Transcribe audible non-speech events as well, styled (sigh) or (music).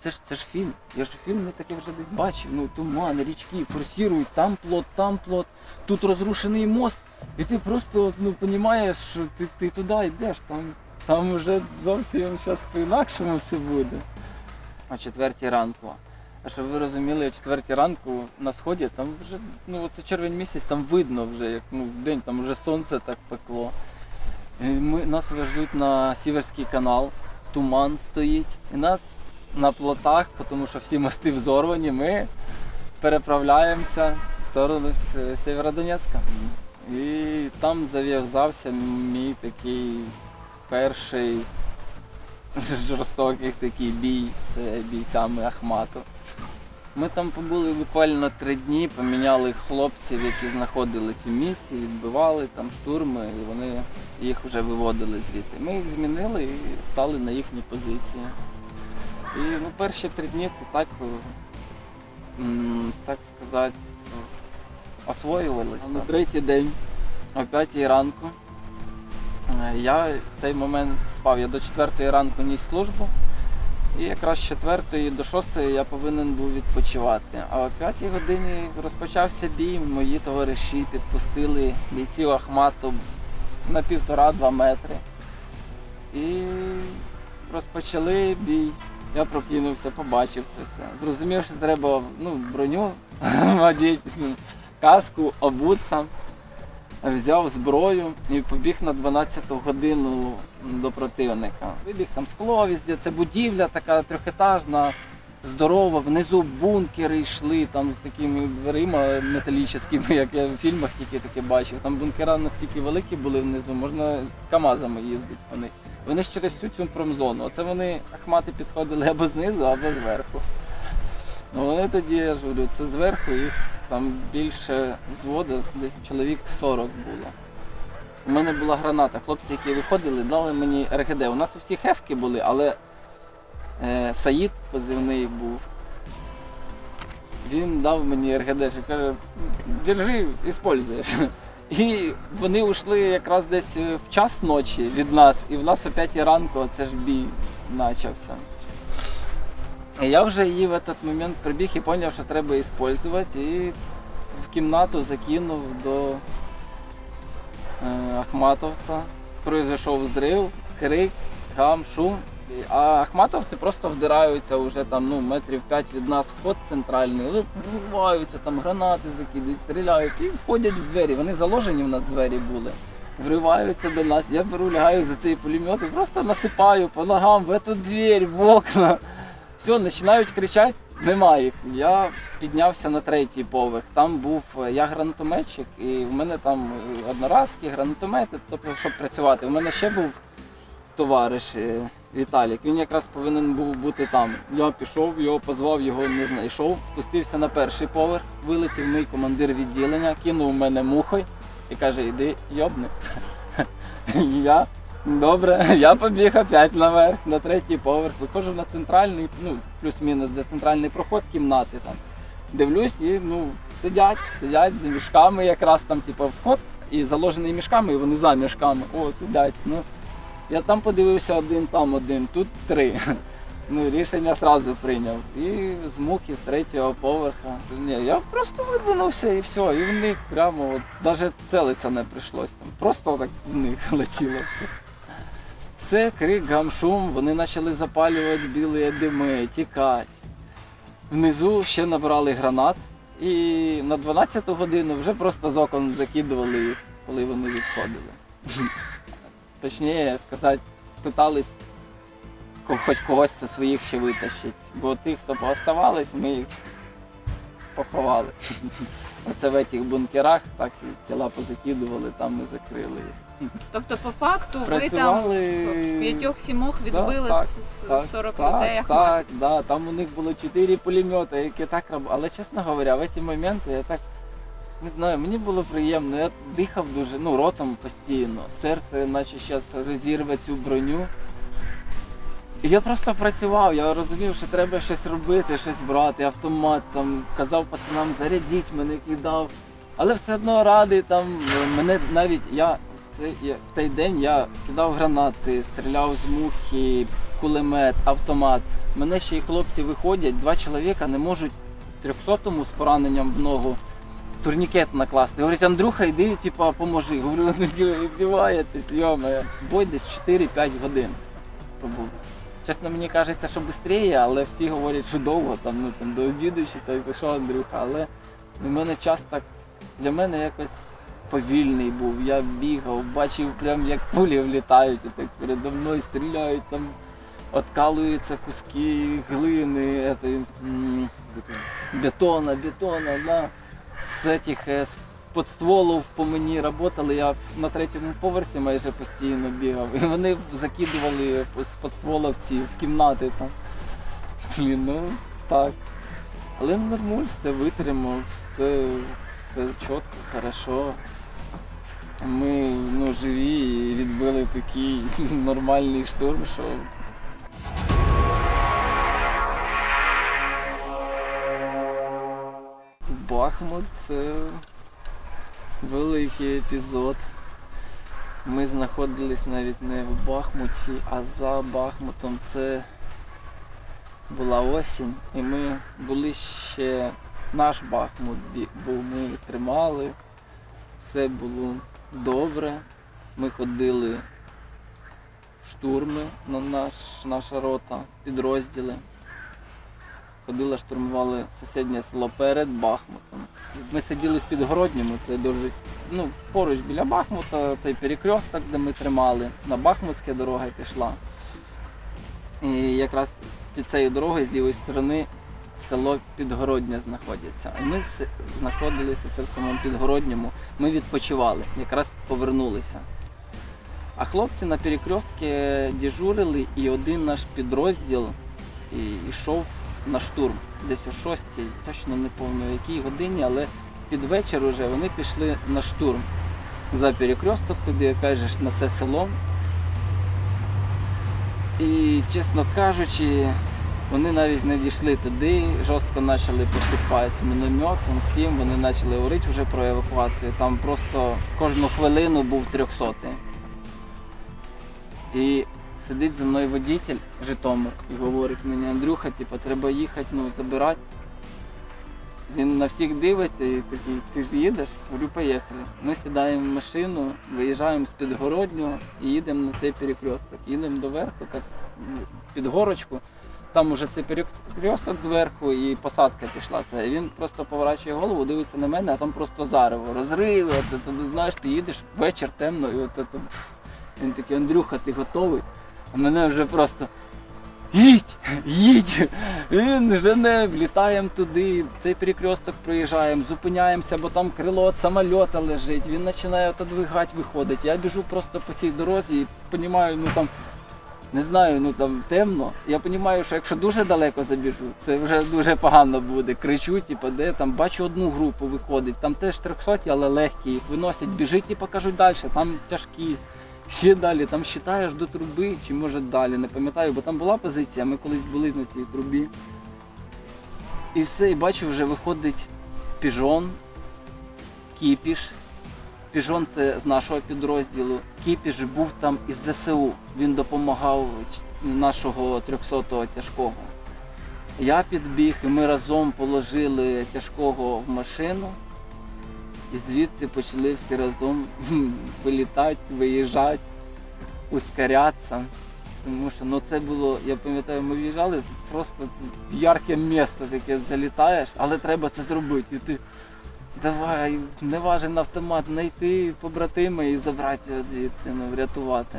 це ж це ж фільм. Я ж фільм не таке вже десь бачив. Ну, туман, річки, форсірують, там плот, там плот, тут розрушений мост. І ти просто ну, розумієш, що ти, ти туди йдеш, там, там вже зовсім зараз по-інакшому все буде. О четвертій ранку. А щоб ви розуміли, о четвертій ранку на сході там вже, ну оце червень місяць, там видно вже, як ну, день там вже сонце так пекло. І Ми, нас везуть на Сіверський канал, туман стоїть. І нас на плотах, тому що всі мости взорвані, ми переправляємося в сторону Сєвєродонецька. І там зав'язався мій такий перший жорстокий такий бій з бійцями Ахмату. Ми там побули буквально три дні, поміняли хлопців, які знаходились у місті, відбивали там штурми, і вони їх вже виводили звідти. Ми їх змінили і стали на їхні позиції. І ну, перші три дні це так, е, так сказати, е, освоювалися. На третій день, о п'ятій ранку, е, я в цей момент спав. Я до четвертої ранку ніс службу. І якраз з четвертої до шостої я повинен був відпочивати. А о п'ятій годині розпочався бій. Мої товариші підпустили бійців Ахмату на півтора-два метри. І розпочали бій. Я прокинувся, побачив це все. Зрозумів, що треба ну, броню (laughs) одіти, каску, обутися. Взяв зброю і побіг на 12-ту годину до противника. Вибіг там скло везде, це будівля така трьохетажна, здорова, внизу бункери йшли там з такими дверима металічними, як я в фільмах тільки таке бачив. Там бункера настільки великі були внизу, можна КАМАЗами їздити по них. Вони ж через всю цю промзону. Оце вони ахмати підходили або знизу, або зверху. Ну, вони тоді, я ж говорю, це зверху їх там більше взводу, десь чоловік 40 було. У мене була граната. Хлопці, які виходили, дали мені РГД. У нас усі хефки були, але е, Саїд позивний був. Він дав мені РГД, що каже, держи, іспользуєш. І вони йшли якраз десь е, в час ночі від нас, і в нас о 5 ранку це ж бій почався. І я вже її в цей момент прибіг і зрозумів, що треба використовувати. І в кімнату закинув до е, Ахматовця. Произойшов взрив, крик, гам, шум. А Ахматовці просто вдираються вже там ну, метрів 5 від нас вход центральний, вриваються, там гранати закидують, стріляють і входять в двері. Вони заложені в нас двері були. Вриваються до нас. Я беру, лягаю за цей пулемет і просто насипаю по ногам в эту дверь, в окна. Все, починають кричати, немає їх. Я піднявся на третій поверх. Там був е, я гранатометчик, і в мене там е, одноразки, гранатомети, тобто, щоб працювати. У мене ще був товариш е, Віталік. Він якраз повинен був бути там. Я пішов, його позвав, його не знайшов. Спустився на перший поверх, вилетів мій командир відділення, кинув мене мухою і каже: Іди, йобни. (laughs) Я Добре, (laughs) я побіг опять наверх, на третій поверх, виходжу на центральний, ну, плюс-мінус, де центральний проход кімнати там. Дивлюсь і ну, сидять, сидять з мішками, якраз там, типу, вход і заложений мішками, і вони за мішками. О, сидять. Ну, я там подивився один, там один, тут три. Ну, рішення одразу прийняв. І з мухи з третього поверха. Ні, я просто видвинувся і все. І в них прямо от, навіть целитися не прийшлось там. Просто так в них (laughs) летіло все. Все, крик, гам, шум, вони почали запалювати білі дими, тікати. Внизу ще набрали гранат і на 12 годину вже просто з окон закидували їх, коли вони відходили. (laughs) Точніше сказати, питались хоч когось зі своїх ще витащить. Бо тих, хто пооставались, ми їх поховали. (laughs) Оце в цих бункерах так і тіла позакидували, там ми закрили їх. Тобто, по факту, ви там в п'ятьох-сімох відбили так, з так, 40 так, людей. Так, да, там у них було 4 пулемети, які так робили. Але чесно говоря, в ці моменти я так не знаю, мені було приємно. Я дихав дуже, ну, ротом постійно. Серце, наче зараз розірве цю броню. І я просто працював, я розумів, що треба щось робити, щось брати, автомат там казав пацанам, зарядіть мене, кидав. Але все одно радий там мене навіть я, це, я в той день я кидав гранати, стріляв з мухи, кулемет, автомат. Мене ще й хлопці виходять, два чоловіка не можуть 300-му з пораненням в ногу турнікет накласти. Говорять, Андрюха, йди, типа, поможи. Говорю, не здіваєтесь, йоме. Бой десь 4-5 годин пробув. Чесно, мені кажеться, що швидше, але всі говорять, що довго, там, ну, там, до обіду ще, так, що Андрюха, але у мене час так для мене якось повільний був. Я бігав, бачив прям як пулі влітають, і так передо мною стріляють, там откалуються куски глини, этой, м, бетона, бетона, да. З цих е, з подстволів по мені працювали, я на третьому поверсі майже постійно бігав. І вони закидували з подстволів ці в кімнати там. Ну так. Але нормуль, все витримав, все, все чітко, хорошо. Ми ну, живі і відбили такий (laughs) нормальний штурм, що Бахмут це великий епізод. Ми знаходились навіть не в Бахмуті, а за Бахмутом. Це була осінь, і ми були ще наш Бахмут, бо ми тримали, все було добре. Ми ходили в штурми на наш, наша рота, підрозділи. Ходили, штурмували сусіднє село перед Бахмутом. Ми сиділи в Підгородньому, це дуже ну, поруч біля Бахмута, цей перекресток, де ми тримали, на Бахмутська дорога пішла. І якраз під цією дорогою з лівої сторони село Підгороднє знаходиться. І ми знаходилися це в самому Підгородньому. Ми відпочивали, якраз повернулися. А хлопці на перекрестці дежурили, і один наш підрозділ і- йшов на штурм. Десь о 6, точно не пам'ятаю, якій годині, але під вечір уже вони пішли на штурм за перекресток, туди опять же на це село. І, чесно кажучи, вони навіть не дійшли туди, жорстко почали посипати мінометом, всім вони почали говорити вже про евакуацію. Там просто кожну хвилину був 300. І сидить зі мною водитель Житомир і говорить мені, Андрюха, типу, треба їхати, ну, забирати. Він на всіх дивиться і такий, ти ж їдеш? Говорю, поїхали. Ми сідаємо в машину, виїжджаємо з підгороднього і їдемо на цей перекресток. Їдемо до верху, ну, під горочку. Там уже цей перекресток зверху і посадка пішла. Це. Він просто поворачує голову, дивиться на мене, а там просто зарево, розриви. От, ти, ти знаєш, ти їдеш вечір темно, і от, це, пф. він такий, Андрюха, ти готовий? Мене вже просто. Їдь, їдь! Він жене, влітаємо туди, цей перекресток проїжджаємо, зупиняємося, бо там крило від самольота лежить, він починає отодвигати, виходить. Я біжу просто по цій дорозі і розумію, ну там, не знаю, ну там темно. Я розумію, що якщо дуже далеко забіжу, це вже дуже погано буде. Кричу, типу, де там бачу одну групу виходить, там теж 300, але легкі, їх виносять, біжить і покажуть далі, там тяжкі. Ще далі, там считаєш до труби, чи може далі, не пам'ятаю, бо там була позиція, ми колись були на цій трубі. І все, і бачу, вже виходить піжон, кіпіш. Піжон це з нашого підрозділу. Кіпіш був там із ЗСУ. Він допомагав нашого 300-го тяжкого. Я підбіг, і ми разом положили тяжкого в машину. І звідти почали всі разом (laughs) вилітати, виїжджати, ускорятися. Тому що ну, це було, я пам'ятаю, ми в'їжджали, просто в ярке місто таке залітаєш, але треба це зробити. І ти давай, не важен автомат, знайти побратима і забрати його звідти, ну, врятувати.